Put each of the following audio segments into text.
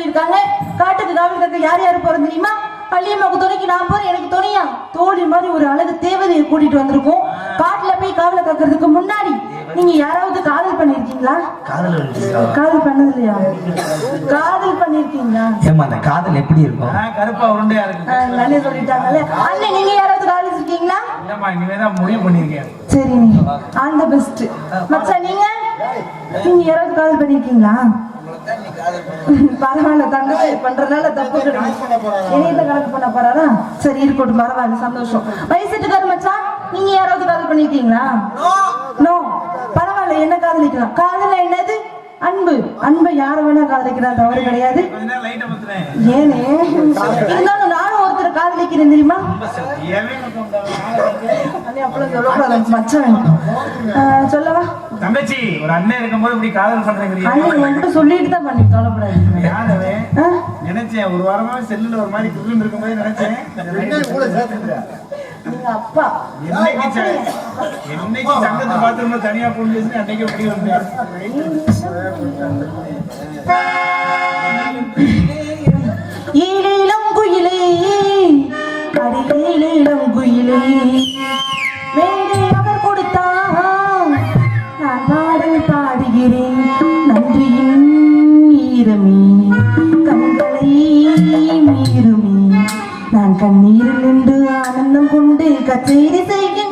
சொல்லியிருக்காங்க. காட்டுக்கு காவல் கற்க யார் யார் போறது தெரியுமா? பள்ளியம்மாக்கு துணைக்கு நான் போறேன் எனக்கு துணையா? தோழி மாதிரி ஒரு அழகு தேவதையை கூட்டிட்டு வந்திருக்கோம். காட்டுல போய் காவலை கக்கிறதுக்கு முன்னாடி நீங்க யாராவது காதல் பண்ணிருக்கீங்களா காதல் பண்ணது இல்லையா காதல் பண்ணிருக்கீங்களா காதல் எப்படி இருக்கும்? கருப்பா உருண்டையா இருக்கு. நல்லா சொல்லிட்டாங்கல்ல. அண்ணன் நீங்க யாராவது காதல் இருக்கீங்களா இல்லம்மா இனிமேதான் முடிவு பண்ணிருக்கேன் சரி ஆல் தி பெஸ்ட் மச்சா நீங்க? நீங்க யாராவது காதல் பண்ணிருக்கீங்களா பரவாயில்ல தங்கச்சி பண்றதுனால தப்பு இணையத்தை கணக்கு பண்ண போறாரா? சரி இருக்கட்டும் பரவாயில்ல சந்தோஷம். வயசுட்டுக்காரு மச்சான் நீங்க யாராவது காதல் பண்ணிருக்கீங்களா? நோ. பரவாயில்ல என்ன காதலிக்கலாம்? காதல் என்னது? அன்பு. அன்பை யார வேணா காதலிக்கலாம் தவறு கிடையாது. ஏனே? இருந்தாலும் ஒருத்தர் காதலிக்கிறேன் தெரியுமா மச்சான் சொல்லவா? தங்கச்சி ஒரு அண்ணன் இருக்கும்போது இப்படி காதல் பண்றீங்க அண்ணன் உன்கிட்ட சொல்லிட்டு தான் பண்ணி கவலைப்படாது? நினைச்சேன் ஒரு வாரமா செல்லுல ஒரு மாதிரி குருன்னு இருக்கும்போது நினைச்சேன். நீங்க அப்பா. என்னைக்கு என்னைக்கு சங்கத்தை பாத்ரூம்ல தனியா பேசி அன்னைக்கு இப்படி வந்தேன். குயிலே ஈரமே கண்களை மீறுமே. நான் கண்ணீரில் நின்று ஆனந்தம் கொண்டு கச்சேரி செய்கின்றேன்.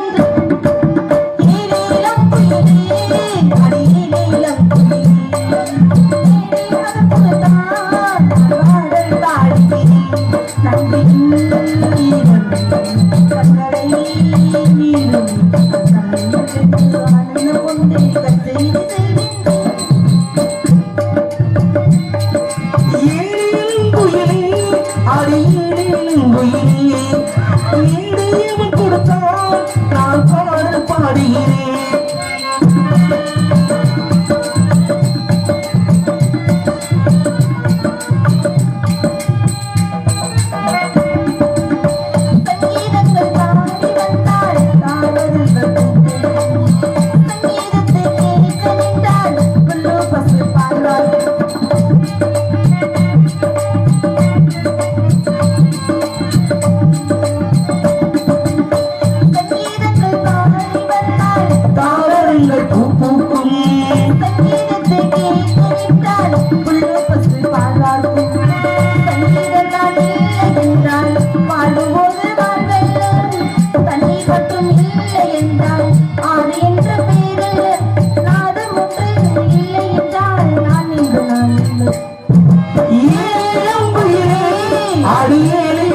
வேலை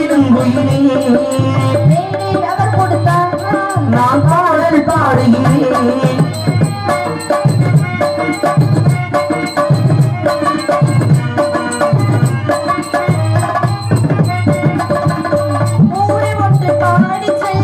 அவர் கொடுத்தார். நான் பாடல் பாடுகிறேன். பாடி செல்லும்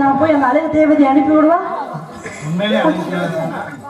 நான் போய் அந்த அழகு தேவதை அனுப்பி விடுவா? உண்மையிலே அழைக்கிறேன்